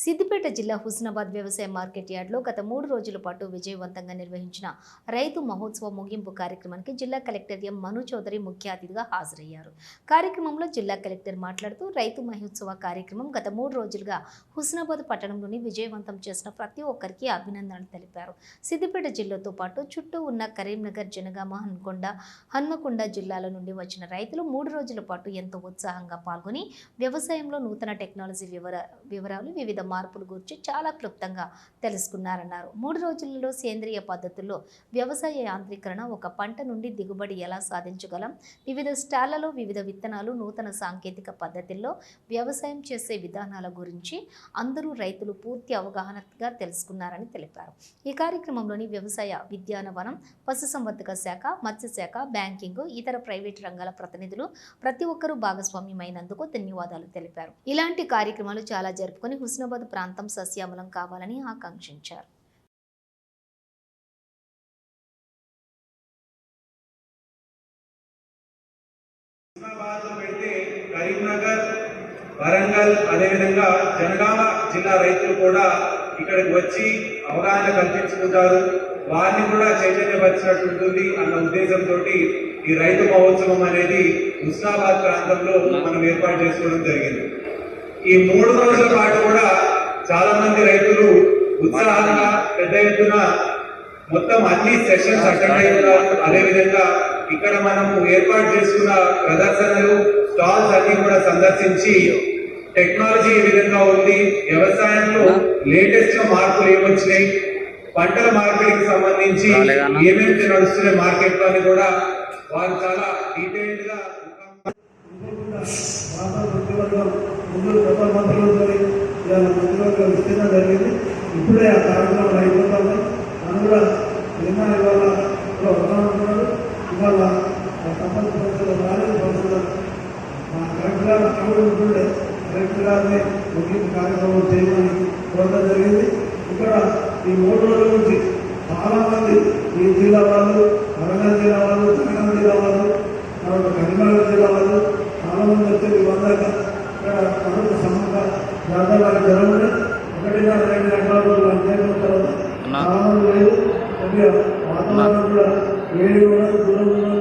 సిద్దిపేట జిల్లా హుస్నాబాద్ వ్యవసాయ మార్కెట్ యార్డ్లో గత మూడు రోజుల పాటు విజయవంతంగా నిర్వహించిన రైతు మహోత్సవ ముగింపు కార్యక్రమానికి జిల్లా కలెక్టర్ ఎం. మను చౌదరి ముఖ్య అతిథిగా హాజరయ్యారు. కార్యక్రమంలో జిల్లా కలెక్టర్ మాట్లాడుతూ రైతు మహోత్సవ కార్యక్రమం గత మూడు రోజులుగా హుస్నాబాద్ పట్టణంలోని విజయవంతం చేసిన ప్రతి ఒక్కరికి అభినందనలు తెలిపారు. సిద్దిపేట జిల్లాతో పాటు చుట్టూ ఉన్న కరీంనగర్ జనగామ హన్కొండ హన్మకొండ జిల్లాల నుండి వచ్చిన రైతులు మూడు రోజుల పాటు ఎంతో ఉత్సాహంగా పాల్గొని వ్యవసాయంలో నూతన టెక్నాలజీ వివర వివరాలు వివిధ మార్పుల గురించి చాలా క్లుప్తంగా తెలుసుకున్నారన్నారు. మూడు రోజులలో సేంద్రియ పద్ధతుల్లో వ్యవసాయ యాంత్రీకరణ ఒక పంట నుండి దిగుబడి ఎలా సాధించగలం? వివిధ స్టాళ్ళలో వివిధ విత్తనాలు నూతన సాంకేతిక పద్ధతుల్లో వ్యవసాయం చేసే విధానాల గురించి అందరూ రైతులు పూర్తి అవగాహనగా తెలుసుకున్నారని తెలిపారు. ఈ కార్యక్రమంలోని వ్యవసాయ విద్యానవనం పశుసంవర్ధక శాఖ మత్స్యశాఖ బ్యాంకింగ్ ఇతర ప్రైవేట్ రంగాల ప్రతినిధులు ప్రతి ఒక్కరూ భాగస్వామ్యమైనందుకు ధన్యవాదాలు తెలిపారు. ఇలాంటి కార్యక్రమాలు చాలా జరుపుకొని హుస్నాబాద్ ప్రాంతం సస్యామలం కావాలని ఆకాంక్షించారు. కరీంనగర్ వరంగల్ అదేవిధంగా జనగామ జిల్లా రైతులు కూడా ఇక్కడికి వచ్చి అవగాహన కల్పించుకుంటారు. వారిని కూడా చైతన్యపరిచినట్టు ఉంటుంది అన్న ఉద్దేశంతో ఈ రైతు మహోత్సవం అనేది హుస్నాబాద్ ప్రాంతంలో మనం ఏర్పాటు చేసుకోవడం జరిగింది. ఈ మూడు రోజుల పాటు కూడా ఉత్సాహంగా పెద్ద ఎత్తున మొత్తం అన్ని సెషన్స్ అటెండ్ అయి ఉన్నారు అదేవిధంగా ఇక్కడ మనము ఏర్పాటు చేసుకున్న ప్రదర్శనలు స్టాల్స్ అన్ని కూడా సందర్శించి టెక్నాలజీ ఏ విధంగా ఉంది వ్యవసాయంలో లేటెస్ట్గా మార్పులు ఏమొచ్చినాయి పంటల మార్కెట్కి సంబంధించి ఏమేమి నడుస్తున్నాయి మార్కెట్లో అని కూడా వారు చాలా డీటెయిల్డ్గా ముందు విస్తీర్ణం జరిగింది. ఇప్పుడే ఆ కార్యక్రమం అయిపోతుంది మనం కూడా తెలంగాణ ఇవాళ కూడా వస్తామంటున్నారు ఇవాళ ఆ సంపద పరిస్థితులు రాలేదు. పరిస్థితులు మా కలెక్టర్ గారు అక్కడ ఉంటుండే. కలెక్టర్ గారిని ముఖ్యం కార్యక్రమం చేయమని కోరడం జరిగింది. ఇక్కడ ఈ మూడు రోజుల నుంచి చాలామంది ఈ జిల్లా వాళ్ళు వరంగల్ జిల్లా వాళ్ళు జనగామ జిల్లా వాళ్ళు తర్వాత కరీంనగర్ జిల్లా వాళ్ళు చాలామంది వచ్చి వందాక ఇక్కడ ప్రభుత్వ సమ్మక జాతర జరగదు ఒకటిన్నర రెండు గంటల రోజులు అంతేసిన తర్వాత చాలా మంది లేదు కొద్దిగా వాతావరణం కూడా వేడి కూడా దూరం దూరం